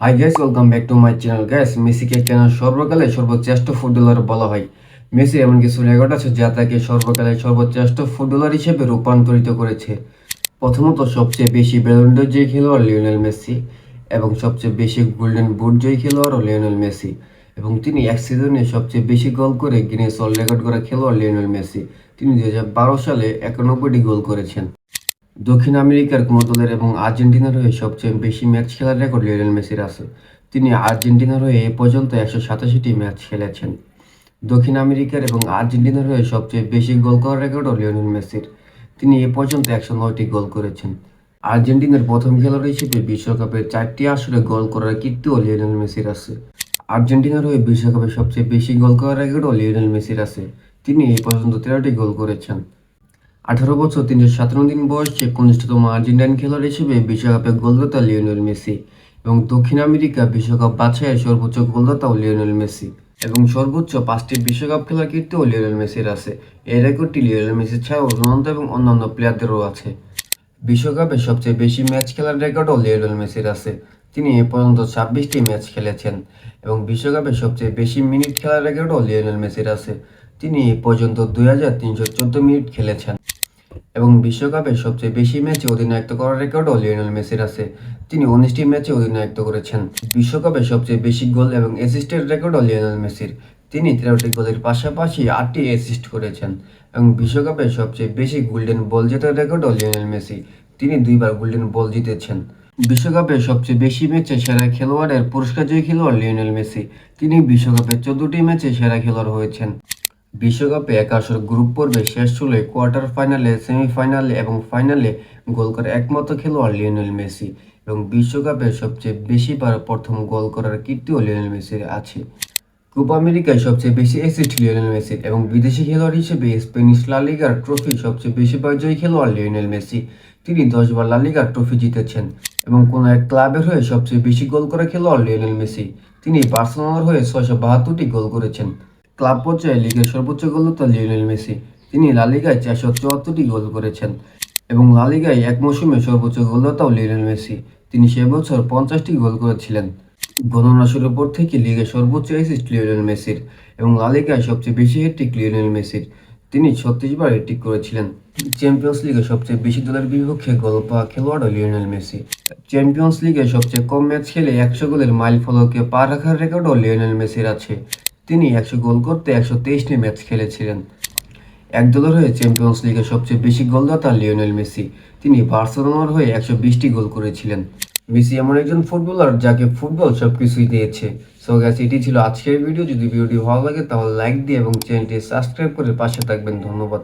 Hi guys welcome back to my channel guys মেসিকে কেন সর্বকালে সর্বশ্রেষ্ঠ ফুটবলার বলা হয়? মেসি এমন কিছু রেকর্ড আছে যা তাকে সর্বকালে সর্বশ্রেষ্ঠ ফুটবলার হিসেবে রূপান্তরিত করেছে। প্রথমত, সবচেয়ে বেশি ব্যালন্ডর জয়ী খেলোয়াড় লিওনেল মেসি এবং সবচেয়ে বেশি গোল্ডেন বুট জয়ী খেলোয়াড়ও লিওনেল মেসি এবং তিনি এক সিজনে সবচেয়ে বেশি গোল করে গিনেস ওয়ার্ল্ড রেকর্ড করা খেলোয়াড় লিওনেল মেসি। তিনি দু হাজার বারো সালে একানব্বইটি গোল করেছেন। দক্ষিণ আমেরিকার কোনো এবং আর্জেন্টিনার হয়ে সবচেয়ে বেশি ম্যাচ খেলার রেকর্ড লিওনেল মেসির আছে। তিনি আর্জেন্টিনার হয়ে এ পর্যন্ত একশো সাতাশিটি ম্যাচ খেলেছেন। দক্ষিণ আমেরিকার এবং আর্জেন্টিনার হয়ে সবচেয়ে বেশি গোল করার রেকর্ডও লিওনেল মেসির। তিনি এ পর্যন্ত একশো নয়টি গোল করেছেন। আর্জেন্টিনার প্রথম খেলোয়াড় হিসেবে বিশ্বকাপের চারটি আসরে গোল করার কীর্তিও লিওনেল মেসির আছে। আর্জেন্টিনার হয়ে বিশ্বকাপে সবচেয়ে বেশি গোল করার রেকর্ডও লিওনেল মেসির আছে। তিনি এ পর্যন্ত তেরোটি গোল করেছেন। আঠারো বছর, তিনশো সাতান্ন দিন বয়সে কনিষ্ঠতম আর্জেন্টাইন খেলোয়াড় হিসেবে বিশ্বকাপে গোলদাতা লিওনেল মেসি এবং দক্ষিণ আমেরিকা বিশ্বকাপ বাছাইয়ের সর্বোচ্চ গোলদাতাও লিওনেল মেসি এবং সর্বোচ্চ পাঁচটি বিশ্বকাপ খেলার কীর্তিও লিওনেল মেসির আছে। এই রেকর্ডটি লিওনেল মেসি ছাড়াও রোনালদো এবং অন্যান্য প্লেয়ারদেরও আছে। বিশ্বকাপে সবচেয়ে বেশি ম্যাচ খেলার রেকর্ডও লিওনেল মেসির আছে। তিনি এ পর্যন্ত ছাব্বিশটি ম্যাচ খেলেছেন এবং বিশ্বকাপে সবচেয়ে বেশি মিনিট খেলার রেকর্ডও লিওনেল মেসির আছে। তিনি এ পর্যন্ত দুই হাজার তিনশো চোদ্দ মিনিট খেলেছেন। এবং বিশ্বকাপের সবচেয়ে বেশি ম্যাচে অধিনায়কত্ব করার রেকর্ডও লিওনেল মেসির আছে। তিনি উনিশটি ম্যাচে অধিনায়কত্ব করেছেন। বিশ্বকাপের সবচেয়ে বেশি গোল এবং অ্যাসিস্টের রেকর্ডও লিওনেল মেসির। তিনি তেরোটি গোলের পাশাপাশি আটটি অ্যাসিস্ট করেছেন এবং বিশ্বকাপের সবচেয়ে বেশি গোল্ডেন বল জেতার রেকর্ডও লিওনেল মেসি। তিনি দুইবার গোল্ডেন বল জিতেছেন। বিশ্বকাপে সবচেয়ে বেশি ম্যাচে সেরা খেলোয়াড়ের পুরস্কার জয়ী খেলোয়াড় লিওনেল মেসি। তিনি বিশ্বকাপে চোদ্দটি ম্যাচে সেরা খেলোয়াড় হয়েছেন। বিশ্বকাপে একাশর গ্রুপ পর্বে শেষ ষোলোয় কোয়ার্টার ফাইনালে, সেমিফাইনালে এবং ফাইনালে গোল করে একমাত্র খেলোয়াড় লিওনেল মেসি এবং বিশ্বকাপে সবচেয়ে বেশি বার প্রথম গোল করার কীর্তিও লিওনেল মেসির আছে। কোপা আমেরিকায় সবচেয়ে বেশি অ্যাসিস্ট লিওনেল মেসির এবং বিদেশি খেলোয়াড় হিসেবে স্পেনিশ লা লিগার ট্রফি সবচেয়ে বেশি জয়ী খেলোয়াড় লিওনেল মেসি। তিনি দশবার লা লিগার ট্রফি জিতেছেন এবং কোনো এক ক্লাবের হয়ে সবচেয়ে বেশি গোল করা খেলোয়াড় লিওনেল মেসি। তিনি বার্সেলোনার হয়ে ছয়শো বাহাত্তরটি গোল করেছেন। ক্লাব পর্যায়ে লিগের সর্বোচ্চ গোলদাতা লিওনেল মেসি। তিনি লালিগায় চারশো চুয়াত্তরটি গোল করেছেন এবং লালিগায় এক মৌসুমে সর্বোচ্চ গোলদাতাও লিওনেল মেসি। তিনি সে বছর পঞ্চাশটি গোল করেছিলেন। গণনা শুরুর পর থেকে লিগের সর্বোচ্চ অ্যাসিস্ট লিওনেল মেসির এবং লালিগায় সবচেয়ে বেশি হ্যাট্রিক লিওনেল মেসির। তিনি ছত্রিশ বার হ্যাট্রিক করেছিলেন। চ্যাম্পিয়ন্স লিগে সবচেয়ে বেশি দলের বিপক্ষে গোল পাওয়া খেলোয়াড়ও লিওনেল মেসি। চ্যাম্পিয়ন্স লিগে সবচেয়ে কম ম্যাচ খেলে একশো গোলের মাইল ফলকে পা রাখার রেকর্ডও লিওনেল মেসির আছে। তিনি একশো গোল করতে একশো তেইশটি ম্যাচ খেলেছিলেন। এক দলের হয়ে চ্যাম্পিয়ন্স লিগের সবচেয়ে বেশি গোলদাতা লিওনেল মেসি। তিনি বার্সেলোনার হয়ে একশো বিশটি গোল করেছিলেন। মেসি এমন একজন ফুটবলার যাকে ফুটবল সব কিছুই দিয়েছে। সো গ্যাস এটি ছিল আজকের ভিডিও যদি ভিডিওটি ভালো লাগে, তাহলে লাইক দিয়ে এবং চ্যানেলটি সাবস্ক্রাইব করে পাশে থাকবেন। ধন্যবাদ।